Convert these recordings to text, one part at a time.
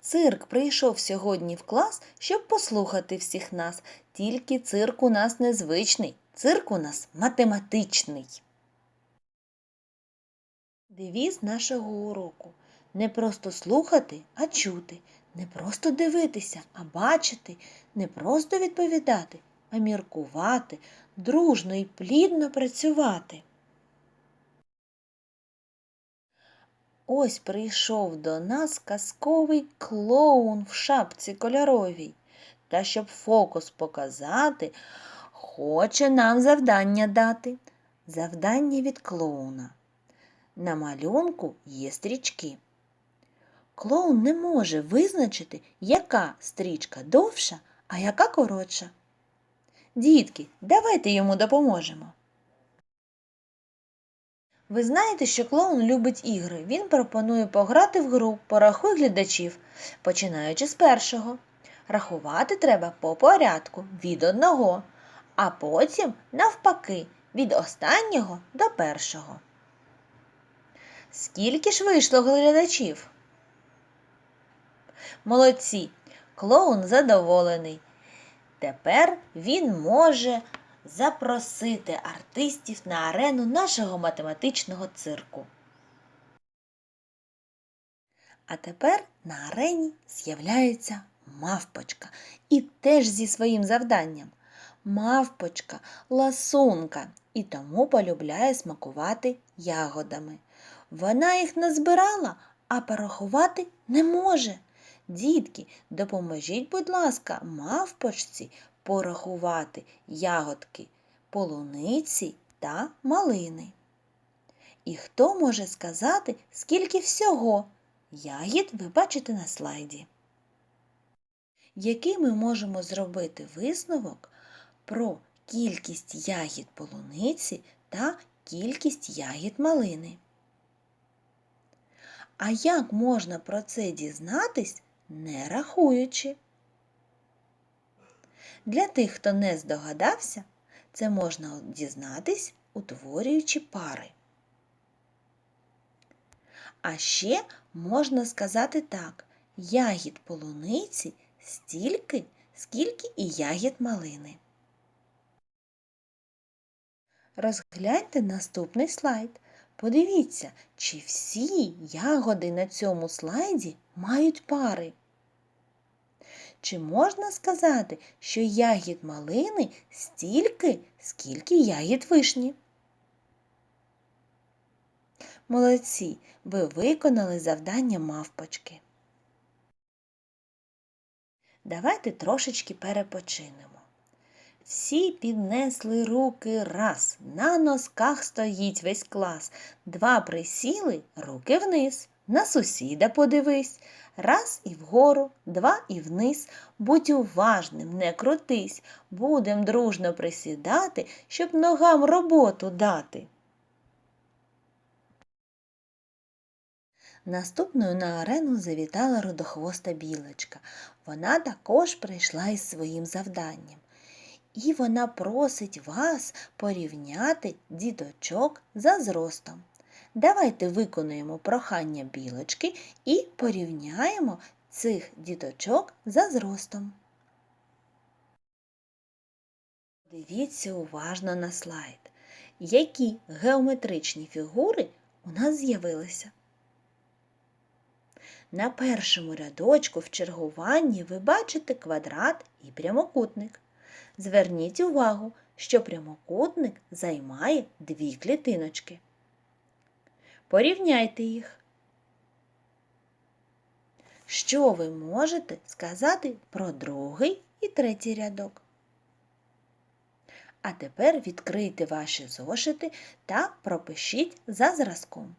Цирк прийшов сьогодні в клас, щоб послухати всіх нас. Тільки цирк у нас незвичний, цирк у нас математичний. Девіз нашого уроку не просто слухати, а чути, не просто дивитися, а бачити, не просто відповідати, а міркувати, дружно і плідно працювати. Ось прийшов до нас казковий клоун в шапці кольоровій. Та щоб фокус показати, хоче нам завдання дати. Завдання від клоуна. На малюнку є стрічки. Клоун не може визначити, яка стрічка довша, а яка коротша. Дітки, давайте йому допоможемо. Ви знаєте, що клоун любить ігри. Він пропонує пограти в гру Порахуй глядачів, починаючи з першого. Рахувати треба по порядку від одного, а потім, навпаки, від останнього до першого. Скільки ж вийшло глядачів? Молодці! Клоун задоволений. Тепер він може запросити артистів на арену нашого математичного цирку. А тепер на арені з'являється мавпочка і теж зі своїм завданням. Мавпочка ласунка і тому полюбляє смакувати ягодами. Вона їх назбирала, а порахувати не може. Дітки, допоможіть, будь ласка, мавпочці порахувати ягодки полуниці та малини. І хто може сказати, скільки всього ягід ви бачите на слайді? Який ми можемо зробити висновок про кількість ягід полуниці та кількість ягід малини? А як можна про це дізнатись, не рахуючи? Для тих, хто не здогадався, це можна дізнатись, утворюючи пари. А ще можна сказати так: ягід полуниці стільки, скільки і ягід малини. Розгляньте наступний слайд. Подивіться, чи всі ягоди на цьому слайді мають пари. Чи можна сказати, що ягід малини стільки, скільки ягід вишні? Молодці, ви виконали завдання мавпочки. Давайте трошечки перепочинемо. Всі піднесли руки раз, на носках стоїть весь клас. Два присіли, руки вниз, на сусіда подивись. Раз і вгору, два і вниз. Будь уважним, не крутись, будем дружно присідати, щоб ногам роботу дати. Наступною на арену завітала рудохвоста білочка. Вона також прийшла із своїм завданням. І вона просить вас порівняти діточок за зростом. Давайте виконуємо прохання білочки і порівняємо цих діточок за зростом. Дивіться уважно на слайд, які геометричні фігури у нас з'явилися. На першому рядочку в чергуванні ви бачите квадрат і прямокутник. Зверніть увагу, що прямокутник займає дві клітиночки. Порівняйте їх. Що ви можете сказати про другий і третій рядок? А тепер відкрийте ваші зошити та пропишіть за зразком.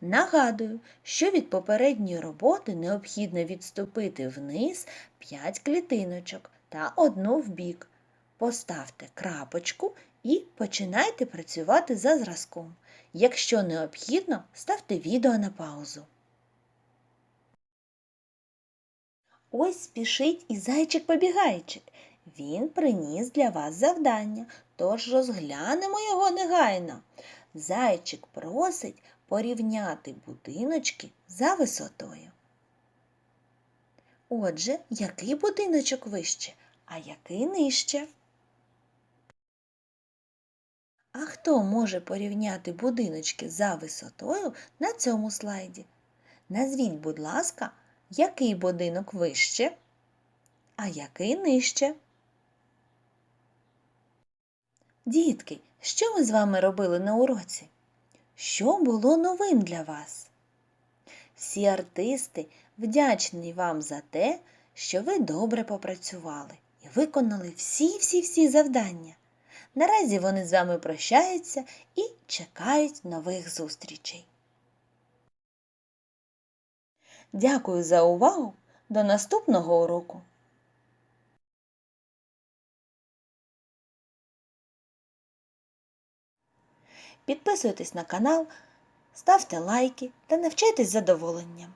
Нагадую, що від попередньої роботи необхідно відступити вниз 5 клітиночок та одну вбік. Поставте крапочку і починайте працювати за зразком. Якщо необхідно, ставте відео на паузу. Ось спішить і зайчик-побігайчик. Він приніс для вас завдання, тож розглянемо його негайно. Зайчик просить порівняти будиночки за висотою. Отже, який будиночок вище, а який нижче? Хто може порівняти будиночки за висотою на цьому слайді? Назвіть, будь ласка, який будинок вище, а який нижче? Дітки, що ми з вами робили на уроці? Що було новим для вас? Всі артисти вдячні вам за те, що ви добре попрацювали і виконали всі-всі-всі завдання. Наразі вони з вами прощаються і чекають нових зустрічей. Дякую за увагу! До наступного уроку! Підписуйтесь на канал, ставте лайки та навчайтесь задоволенням.